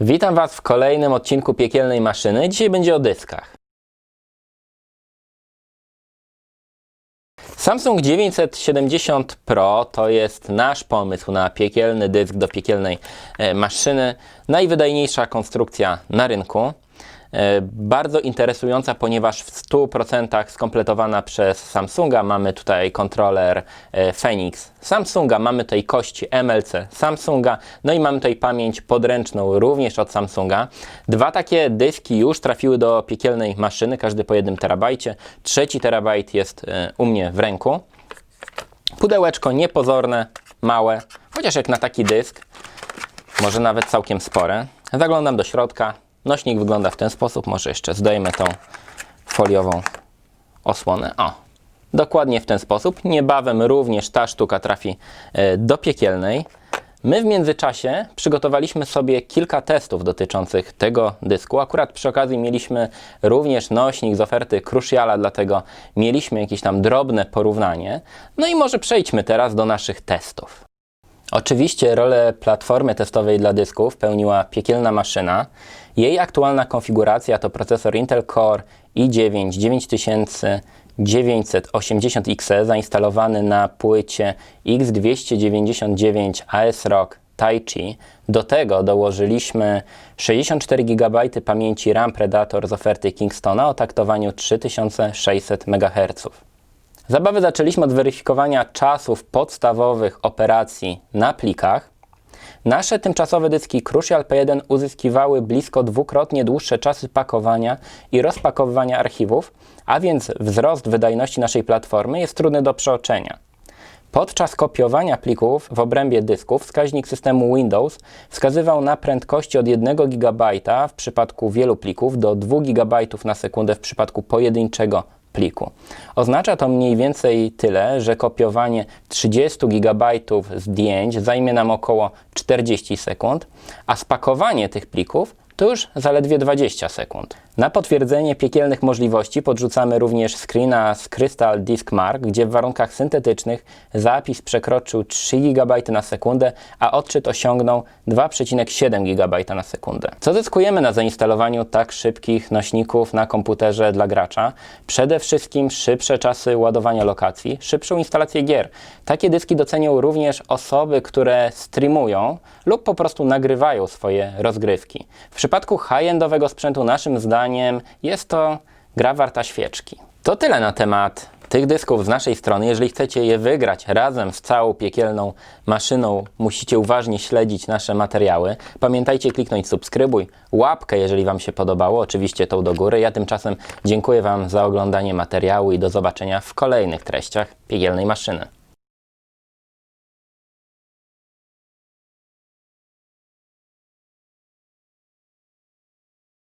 Witam Was w kolejnym odcinku Piekielnej Maszyny. Dzisiaj będzie o dyskach. Samsung 970 Pro to jest nasz pomysł na piekielny dysk do piekielnej e, maszyny. Najwydajniejsza konstrukcja na rynku. E, Bardzo interesująca, ponieważ w 100% skompletowana przez Samsunga. Mamy tutaj kontroler e, Phoenix Samsunga, mamy tutaj kości MLC Samsunga, no i mamy tutaj pamięć podręczną również od Samsunga. Dwa takie dyski już trafiły do piekielnej maszyny, każdy po 1 terabajcie. Trzeci terabajt jest e, u mnie w ręku. Pudełeczko niepozorne, małe, chociaż jak na taki dysk, może nawet całkiem spore. Zaglądam do środka. Nośnik wygląda w ten sposób. Może jeszcze zdejmę tą foliową osłonę. O, dokładnie w ten sposób. Niebawem również ta sztuka trafi e, do piekielnej. My w międzyczasie przygotowaliśmy sobie kilka testów dotyczących tego dysku. Akurat przy okazji mieliśmy również nośnik z oferty Cruciala, dlatego mieliśmy jakieś tam drobne porównanie. No i może przejdźmy teraz do naszych testów. Oczywiście rolę platformy testowej dla dysków pełniła piekielna maszyna. Jej aktualna konfiguracja to procesor Intel Core i9 9980XE zainstalowany na płycie X299 AS ROG Taichi. Do tego dołożyliśmy 64 GB pamięci RAM Predator z oferty Kingstona o taktowaniu 3600 MHz. Zabawy zaczęliśmy od weryfikowania czasów podstawowych operacji na plikach. Nasze tymczasowe dyski Crucial P1 uzyskiwały blisko dwukrotnie dłuższe czasy pakowania i rozpakowywania archiwów, a więc wzrost wydajności naszej platformy jest trudny do przeoczenia. Podczas kopiowania plików w obrębie dysków wskaźnik systemu Windows wskazywał na prędkości od 1 GB w przypadku wielu plików do 2 GB na sekundę w przypadku pojedynczego pliku. Oznacza to mniej więcej tyle, że kopiowanie 30 GB zdjęć zajmie nam około 40 sekund, a spakowanie tych plików to już zaledwie 20 sekund. Na potwierdzenie piekielnych możliwości podrzucamy również screena z Crystal Disk Mark, gdzie w warunkach syntetycznych zapis przekroczył 3 GB na sekundę, a odczyt osiągnął 2,7 GB na sekundę. Co zyskujemy na zainstalowaniu tak szybkich nośników na komputerze dla gracza? Przede wszystkim szybsze czasy ładowania lokacji, szybszą instalację gier. Takie dyski docenią również osoby, które streamują lub po prostu nagrywają swoje rozgrywki. W przypadku high-endowego sprzętu naszym zdaniem jest to gra warta świeczki. To tyle na temat tych dysków z naszej strony. Jeżeli chcecie je wygrać razem z całą piekielną maszyną, musicie uważnie śledzić nasze materiały. Pamiętajcie kliknąć subskrybuj, łapkę, jeżeli Wam się podobało, oczywiście tą do góry. Ja tymczasem dziękuję Wam za oglądanie materiału i do zobaczenia w kolejnych treściach piekielnej maszyny.